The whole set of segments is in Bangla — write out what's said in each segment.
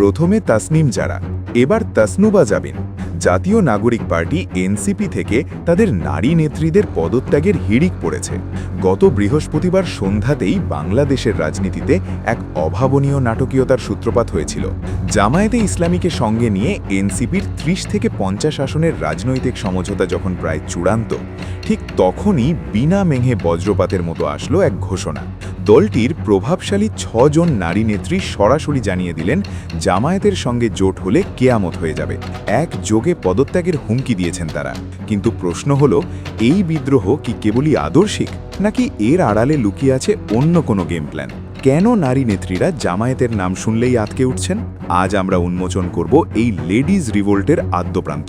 প্রথমে তাসনিম যারা, এবার তাসনুবা যাবেন জাতীয় নাগরিক পার্টি এনসিপি থেকে তাদের নারী নেত্রীদের পদত্যাগের হিড়িক পড়েছে। গত বৃহস্পতিবার সন্ধ্যাতেই বাংলাদেশের রাজনীতিতে এক অভাবনীয় নাটকীয়তার সূত্রপাত হয়েছিল। জামায়াতে ইসলামীকে সঙ্গে নিয়ে এনসিপির ত্রিশ থেকে পঞ্চাশ আসনের রাজনৈতিক সমঝোতা যখন প্রায় চূড়ান্ত, ঠিক তখনই বিনা মেঘে বজ্রপাতের মতো আসলো এক ঘোষণা। দলটির প্রভাবশালী ছজন নারী নেত্রী সরাসরি জানিয়ে দিলেন, জামায়াতের সঙ্গে জোট হলে কেয়ামত হয়ে যাবে। এক যোগে পদত্যাগের হুমকি দিয়েছেন তারা। কিন্তু প্রশ্ন হল, এই বিদ্রোহ কি কেবলই আদর্শিক, নাকি এর আড়ালে লুকিয়ে আছে অন্য কোনো গেম প্ল্যান কেন নারী নেত্রীরা জামায়াতের নাম শুনলেই আতকে উঠছেন? আজ আমরা উন্মোচন করব এই লেডিজ রিভোল্টের আদ্যপ্রান্ত।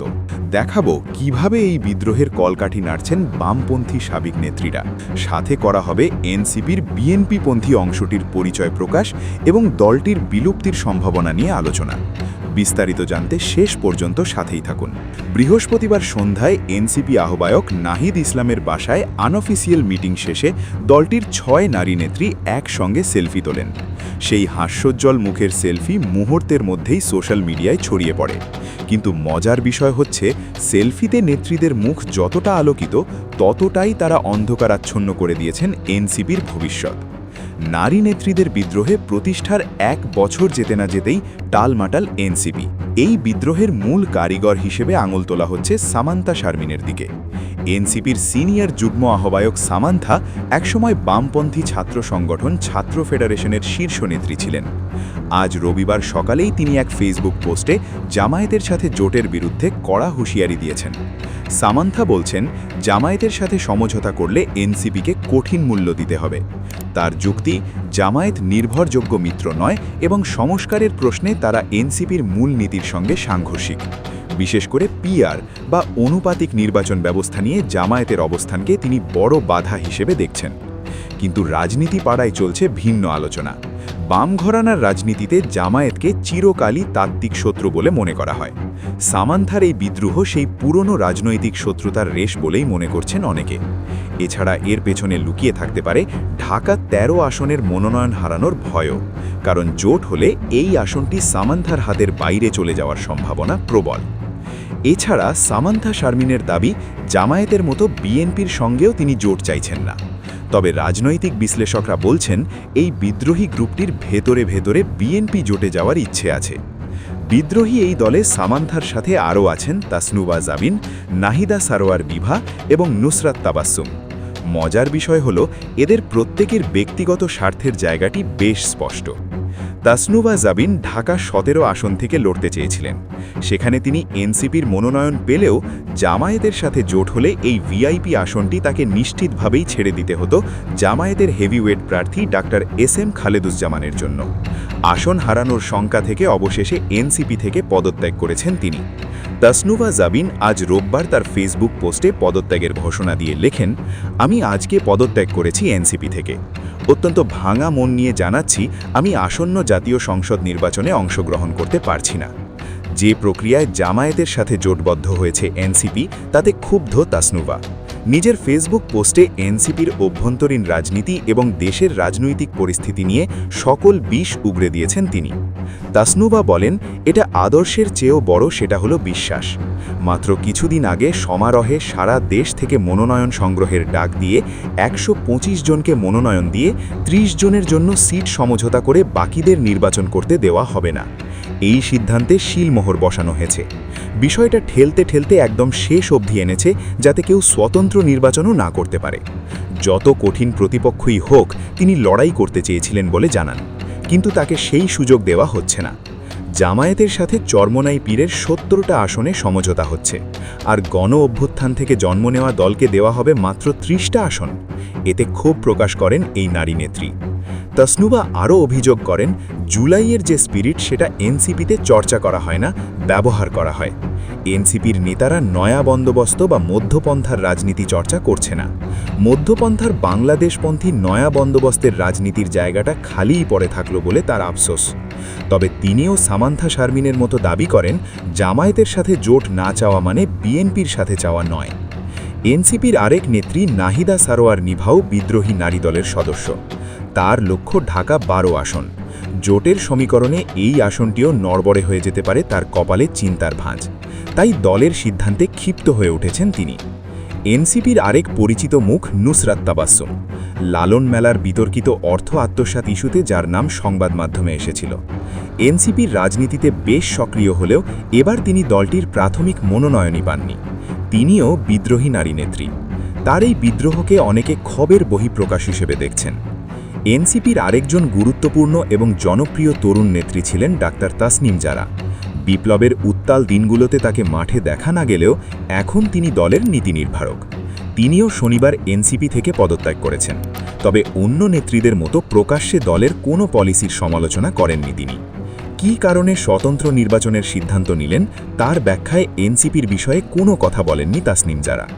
দেখাবো কীভাবে এই বিদ্রোহের কলকাঠি নাড়ছেন বামপন্থী সাবেক নেত্রীরা। সাথে করা হবে এনসিপির বিএনপিপন্থী অংশটির পরিচয় প্রকাশ এবং দলটির বিলুপ্তির সম্ভাবনা নিয়ে আলোচনা। বিস্তারিত জানতে শেষ পর্যন্ত সাথেই থাকুন। বৃহস্পতিবার সন্ধ্যায় এনসিপি আহ্বায়ক নাহিদ ইসলামের বাসায় আনঅফিসিয়াল মিটিং শেষে দলটির ছয় নারী নেত্রী একসঙ্গে সেলফি তোলেন। সেই হাস্যোজ্জ্বল মুখের সেলফি মুহূর্তের মধ্যেই সোশ্যাল মিডিয়ায় ছড়িয়ে পড়ে। কিন্তু মজার বিষয় হচ্ছে, সেলফিতে নেত্রীদের মুখ যতটা আলোকিত, ততটাই তারা অন্ধকারাচ্ছন্ন করে দিয়েছেন এনসিপির ভবিষ্যৎ। নারী নেত্রীদের বিদ্রোহে প্রতিষ্ঠার এক বছর যেতে না যেতেই টালমাটাল এনসিপি। এই বিদ্রোহের মূল কারিগর হিসেবে আঙুল তোলা হচ্ছে সামান্তা শারমিনের দিকে। এনসিপির সিনিয়র যুগ্ম আহ্বায়ক সামান্থা একসময় বামপন্থী ছাত্র সংগঠন ছাত্র ফেডারেশনের শীর্ষ নেত্রী ছিলেন। আজ রবিবার সকালেই তিনি এক ফেসবুক পোস্টে জামায়াতের সাথে জোটের বিরুদ্ধে কড়া হুঁশিয়ারি দিয়েছেন। সামান্থা বলছেন, জামায়াতের সাথে সমঝোতা করলে এনসিপিকে কঠিন মূল্য দিতে হবে। তার যুক্তি, জামায়াত নির্ভরযোগ্য মিত্র নয় এবং সংস্কারের প্রশ্নে তারা এনসিপির মূল নীতির সঙ্গে সাংঘর্ষিক। বিশেষ করে পিআর বা অনুপাতিক নির্বাচন ব্যবস্থা নিয়ে জামায়াতের অবস্থানকে তিনি বড় বাধা হিসেবে দেখছেন। কিন্তু রাজনীতি পাড়ায় চলছে ভিন্ন আলোচনা। বাম ঘরানার রাজনীতিতে জামায়াতকে চিরকালই তাত্ত্বিক শত্রু বলে মনে করা হয়। সামান্থার এই বিদ্রোহ সেই পুরনো রাজনৈতিক শত্রুতার রেশ বলেই মনে করছেন অনেকে। এছাড়া এর পেছনে লুকিয়ে থাকতে পারে ঢাকা ১৩ আসনের মনোনয়ন হারানোর ভয়ও। কারণ জোট হলে এই আসনটি সামান্থার হাতের বাইরে চলে যাওয়ার সম্ভাবনা প্রবল। এছাড়া সামান্থা শারমিনের দাবি, জামায়াতের মতো বিএনপির সঙ্গেও তিনি জোট চাইছেন না। তবে রাজনৈতিক বিশ্লেষকরা বলছেন, এই বিদ্রোহী গ্রুপটির ভেতরে ভেতরে বিএনপি জোটে যাওয়ার ইচ্ছে আছে। বিদ্রোহী এই দলে সামান্থার সাথে আরও আছেন তাসনুবা জাবিন নাহিদা সারোয়ার বিভা এবং নুসরাত তাবাসুম মজার বিষয় হল, এদের প্রত্যেকের ব্যক্তিগত স্বার্থের জায়গাটি বেশ স্পষ্ট। তাসনুবা জাবিন ঢাকা সতেরো আসন থেকে লড়তে চেয়েছিলেন। সেখানে তিনি এনসিপির মনোনয়ন পেলেও জামায়াতের সাথে জোট হলে এই ভিআইপি আসনটি তাকে নিশ্চিতভাবেই ছেড়ে দিতে হতো জামায়াতের হেভিওয়েট প্রার্থী ডাক্তার এস এম খালেদুজ্জামানের জন্য। আসন হারানোর শঙ্কা থেকে অবশেষে এনসিপি থেকে পদত্যাগ করেছেন তিনি। তাসনুভা জাবিন আজ রোববার তার ফেসবুক পোস্টে পদত্যাগের ঘোষণা দিয়ে লেখেন, আমি আজকে পদত্যাগ করেছি এনসিপি থেকে। অত্যন্ত ভাঙা মন নিয়ে জানাচ্ছি, আমি আসন্ন জাতীয় সংসদ নির্বাচনে অংশগ্রহণ করতে পারছি না। যে প্রক্রিয়ায় জামায়াতের সাথে জোটবদ্ধ হয়েছে এনসিপি, তাতে ক্ষুব্ধ তাসনুভা। নিজের ফেসবুক পোস্টে এনসিপির অভ্যন্তরীণ রাজনীতি এবং দেশের রাজনৈতিক পরিস্থিতি নিয়ে সকল বিষ উগড়ে দিয়েছেন তিনি। তাসনুবা বলেন, এটা আদর্শের চেয়েও বড় সেটা হলো বিশ্বাস। মাত্র কিছুদিন আগে সমারোহে সারা দেশ থেকে মনোনয়ন সংগ্রহের ডাক দিয়ে একশো পঁচিশ জনকে মনোনয়ন দিয়ে ৩০ জনের জন্য সিট সমঝোতা করে বাকিদের নির্বাচন করতে দেওয়া হবে না। এই সিদ্ধান্তে শিলমোহর বসানো হয়েছে। বিষয়টা ঠেলতে ঠেলতে একদম শেষ অবধি এনেছে যাতে কেউ স্বতন্ত্র নির্বাচনও না করতে পারে। যত কঠিন প্রতিপক্ষই হোক, তিনি লড়াই করতে চেয়েছিলেন বলে জানান। কিন্তু তাকে সেই সুযোগ দেওয়া হচ্ছে না। জামায়াতের সাথে চর্মনাই পীরের সত্তরটা আসনে সমঝোতা হচ্ছে। আর গণ অভ্যুত্থান থেকে জন্ম নেওয়া দলকে দেওয়া হবে মাত্র ত্রিশটা আসন। এতে ক্ষোভ প্রকাশ করেন এই নারী নেত্রী। তসনুবা আরও অভিযোগ করেন, জুলাইয়ের যে স্পিরিট সেটা এনসিপিতে চর্চা করা হয় না, ব্যবহার করা হয়। এনসিপির নেতারা নয়া বন্দোবস্ত বা মধ্যপন্থার রাজনীতি চর্চা করছে না। মধ্যপন্থার বাংলাদেশপন্থী নয়া বন্দোবস্তের রাজনীতির জায়গাটা খালিই পড়ে থাকল বলে তার আফসোস। তবে তিনিও সামান্থা শারমিনের মতো দাবি করেন, জামায়াতের সাথে জোট না চাওয়া মানে বিএনপির সাথে চাওয়া নয়। এনসিপির আরেক নেত্রী নাহিদা সারোয়ার নিভাও বিদ্রোহী নারী দলের সদস্য। তার লক্ষ্য ঢাকা বারো আসন। জোটের সমীকরণে এই আসনটিও নড়বড়ে হয়ে যেতে পারে তার কপালে চিন্তার ভাঁজ। তাই দলের সিদ্ধান্তে ক্ষিপ্ত হয়ে উঠেছেন তিনি। এনসিপির আরেক পরিচিত মুখ নুসরাত তাবাসুম লালন মেলার বিতর্কিত অর্থ আত্মসাত ইস্যুতে যার নাম সংবাদ মাধ্যমে এসেছিল। এনসিপির রাজনীতিতে বেশ সক্রিয় হলেও এবার তিনি দলটির প্রাথমিক মনোনয়নই পাননি। তিনিও বিদ্রোহী নারী নেত্রী। তার এই বিদ্রোহকে অনেকে ক্ষোভের বহিঃপ্রকাশ হিসেবে দেখছেন। এনসিপির আরেকজন গুরুত্বপূর্ণ এবং জনপ্রিয় তরুণ নেত্রী ছিলেন ডাক্তার তাসনিম জারা। বিপ্লবের উত্তাল দিনগুলোতে তাকে মাঠে দেখা না গেলেও এখন তিনি দলের নীতি নির্ধারক। তিনিও শনিবার এনসিপি থেকে পদত্যাগ করেছেন। তবে অন্য নেত্রীদের মতো প্রকাশ্যে দলের কোনো পলিসির সমালোচনা করেননি তিনি। কী কারণে স্বতন্ত্র নির্বাচনের সিদ্ধান্ত নিলেন, তার ব্যাখ্যায় এনসিপির বিষয়ে কোনো কথা বলেননি তাসনিম জারা।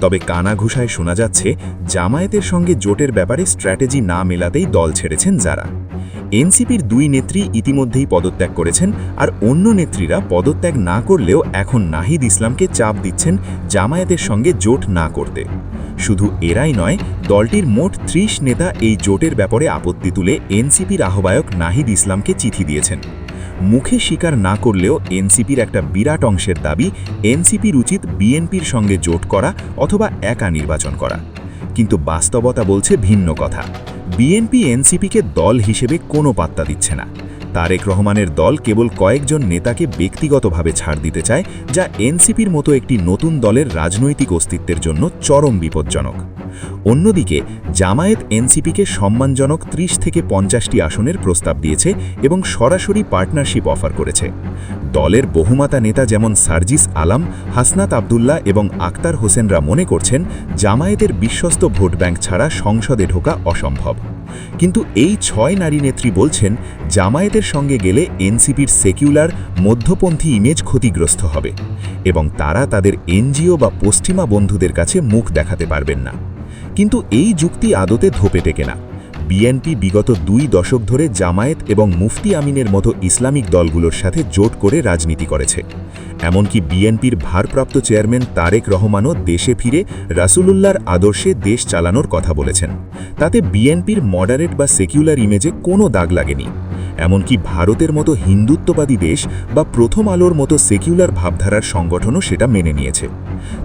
তবে কানাঘুষায় শোনা যাচ্ছে, জামায়াতের সঙ্গে জোটের ব্যাপারে স্ট্র্যাটেজি না মেলাতেই দল ছেড়েছেন যারা। এনসিপির দুই নেত্রী ইতিমধ্যেই পদত্যাগ করেছেন, আর অন্য নেত্রীরা পদত্যাগ না করলেও এখন নাহিদ ইসলামকে চাপ দিচ্ছেন জামায়াতের সঙ্গে জোট না করতে। শুধু এরাই নয়, দলটির মোট ত্রিশ নেতা এই জোটের ব্যাপারে আপত্তি তুলে এনসিপির আহ্বায়ক নাহিদ ইসলামকে চিঠি দিয়েছেন। মুখে স্বীকার না করলেও এনসিপির একটা বিরাট অংশের দাবি এনসিপির উচিত বিএনপির সঙ্গে জোট করা অথবা একা নির্বাচন করা। কিন্তু বাস্তবতা বলছে ভিন্ন কথা। বিএনপি এনসিপিকে দল হিসেবে কোনো পাত্তা দিচ্ছে না। তারেক রহমানের দল কেবল কয়েকজন নেতাকে ব্যক্তিগতভাবে ছাড় দিতে চায়, যা এনসিপির মতো একটি নতুন দলের রাজনৈতিক অস্তিত্বের জন্য চরম বিপজ্জনক। অন্যদিকে, জামায়াত এনসিপিকে সম্মানজনক ৩০ থেকে পঞ্চাশটি আসনের প্রস্তাব দিয়েছে এবং সরাসরি পার্টনারশিপ অফার করেছে। দলের বহুমাতা নেতা যেমন সার্জিস আলাম, হাসনাত আবদুল্লাহ এবং আক্তার হোসেনরা মনে করছেন, জামায়াতের বিশ্বস্ত ভোট ব্যাংক ছাড়া সংসদে ঢোকা অসম্ভব। কিন্তু এই ছয় নারী নেত্রী বলছেন, জামায়াতের সঙ্গে গেলে এনসিপির সেকিউলার, মধ্যপন্থী ইমেজ ক্ষতিগ্রস্ত হবে এবং তারা তাদের এনজিও বা পশ্চিমা বন্ধুদের কাছে মুখ দেখাতে পারবেন না। কিন্তু এই যুক্তি আদতে ধোপে টেকে না। বিএনপি বিগত দুই দশক ধরে জামায়াত এবং মুফতি আমিনের মতো ইসলামিক দলগুলোর সাথে জোট করে রাজনীতি করেছে। এমনকি বিএনপির ভারপ্রাপ্ত চেয়ারম্যান তারেক রহমানও দেশে ফিরে রাসুলুল্লাহর আদর্শে দেশ চালানোর কথা বলেছেন। তাতে বিএনপির মডারেট বা সেকুলার ইমেজে কোনো দাগ লাগেনি। এমনকি ভারতের মতো হিন্দুত্ববাদী দেশ বা প্রথম আলোর মতো সেকিউলার ভাবধারার সংগঠনও সেটা মেনে নিয়েছে।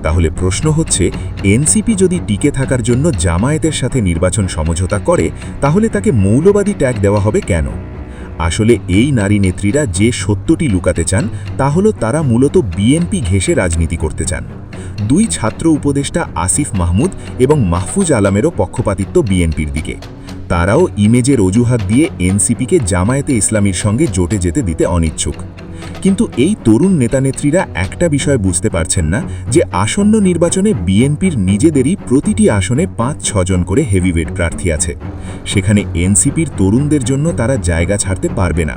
তাহলে প্রশ্ন হচ্ছে, এনসিপি যদি টিকে থাকার জন্য জামায়াতের সাথে নির্বাচন সমঝোতা করে, তাহলে তাকে মৌলবাদী ট্যাগ দেওয়া হবে কেন? আসলে এই নারী নেত্রীরা যে সত্যটি লুকাতে চান, তা হলো তারা মূলত বিএনপি ঘেঁষে রাজনীতি করতে চান। দুই ছাত্র উপদেষ্টা আসিফ মাহমুদ এবং মাহফুজ আলামেরও পক্ষপাতিত্ব বিএনপির দিকে। তারাও ইমেজের অজুহাত দিয়ে এনসিপিকে জামায়াতে ইসলামীর সঙ্গে জোটে যেতে দিতে অনিচ্ছুক। কিন্তু এই তরুণ নেতানেত্রীরা একটা বিষয় বুঝতে পারছেন না, যে আসন্ন নির্বাচনে বিএনপির নিজেদেরই প্রতিটি আসনে পাঁচ ছজন করে হেভিওয়েট প্রার্থী আছে। সেখানে এনসিপির তরুণদের জন্য তারা জায়গা ছাড়তে পারবে না।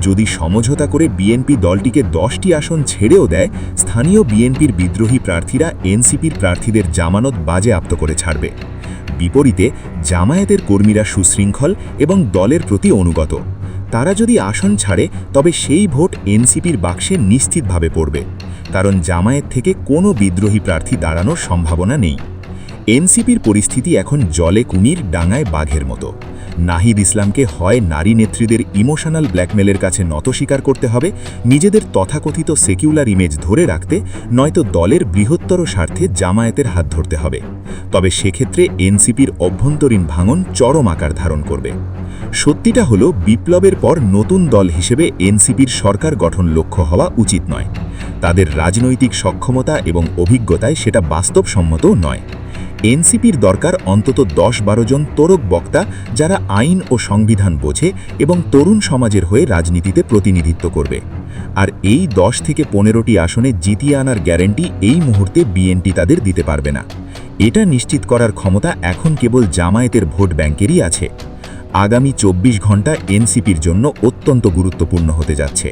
যদি সমঝোতা করে বিএনপি দলটিকে দশটি আসন ছেড়েও দেয়, স্থানীয় বিএনপির বিদ্রোহী প্রার্থীরা এনসিপির প্রার্থীদের জামানত বাজে বাজেয়াপ্ত করে ছাড়বে। বিপরীতে জামায়াতের কর্মীরা সুশৃঙ্খল এবং দলের প্রতি অনুগত। তারা যদি আসন ছাড়ে, তবে সেই ভোট এনসিপির বাক্সে নিশ্চিতভাবে পড়বে। কারণ জামায়াত থেকে কোনো বিদ্রোহী প্রার্থী দাঁড়ানোর সম্ভাবনা নেই। এনসিপির পরিস্থিতি এখন জলে কুমির, ডাঙায় বাঘের মতো। নাহিদ ইসলামকে হয় নারী নেত্রীদের ইমোশনাল ব্ল্যাকমেলের কাছে নত স্বীকার করতে হবে, নিজেদের তথাকথিত সেকুলার ইমেজ ধরে রাখতে, নয়তো দলের বৃহত্তর স্বার্থে জামায়াতের হাত ধরতে হবে। তবে সেক্ষেত্রে এনসিপির অভ্যন্তরীণ ভাঙন চরম আকার ধারণ করবে। সত্যিটা হলো, বিপ্লবের পর নতুন দল হিসেবে এনসিপির সরকার গঠন লক্ষ্য হওয়া উচিত নয়। তাদের রাজনৈতিক সক্ষমতা এবং অভিজ্ঞতায় সেটা বাস্তবসম্মতও নয়। এনসিপির দরকার অন্তত দশ বারো জন তোরক বক্তা যারা আইন ও সংবিধান বোঝে এবং তরুণ সমাজের হয়ে রাজনীতিতে প্রতিনিধিত্ব করবে। আর এই দশ থেকে পনেরোটি আসনে জিতিয়ে আনার গ্যারেন্টি এই মুহূর্তে বিএনপি তাদের দিতে পারবে না। এটা নিশ্চিত করার ক্ষমতা এখন কেবল জামায়াতের ভোট ব্যাংকেরই আছে। আগামী চব্বিশ ঘণ্টা এনসিপির জন্য অত্যন্ত গুরুত্বপূর্ণ হতে যাচ্ছে।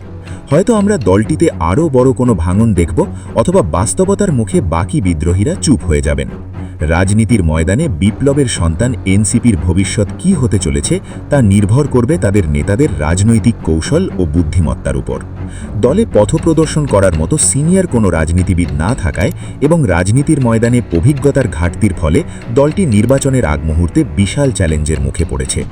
হয়তো আমরা দলটিতে আরও বড় কোনো ভাঙন দেখব অথবা বাস্তবতার মুখে বাকি বিদ্রোহীরা চুপ হয়ে যাবেন। রাজনীতির ময়দানে বিপ্লবের সন্তান এনসিপির ভবিষ্যৎ কি হতে চলেছে তা নির্ভর করবে তাদের নেতাদের রাজনৈতিক কৌশল ও বুদ্ধিমত্তার উপর। দলে পথপ্রদর্শন করার মতো সিনিয়র কোনো রাজনীতিবিদ না থাকায় এবং রাজনীতির ময়দানে অভিজ্ঞতার ঘাটতির ফলে দলটি নির্বাচনের আগ মুহূর্তে বিশাল চ্যালেঞ্জের মুখে পড়েছে।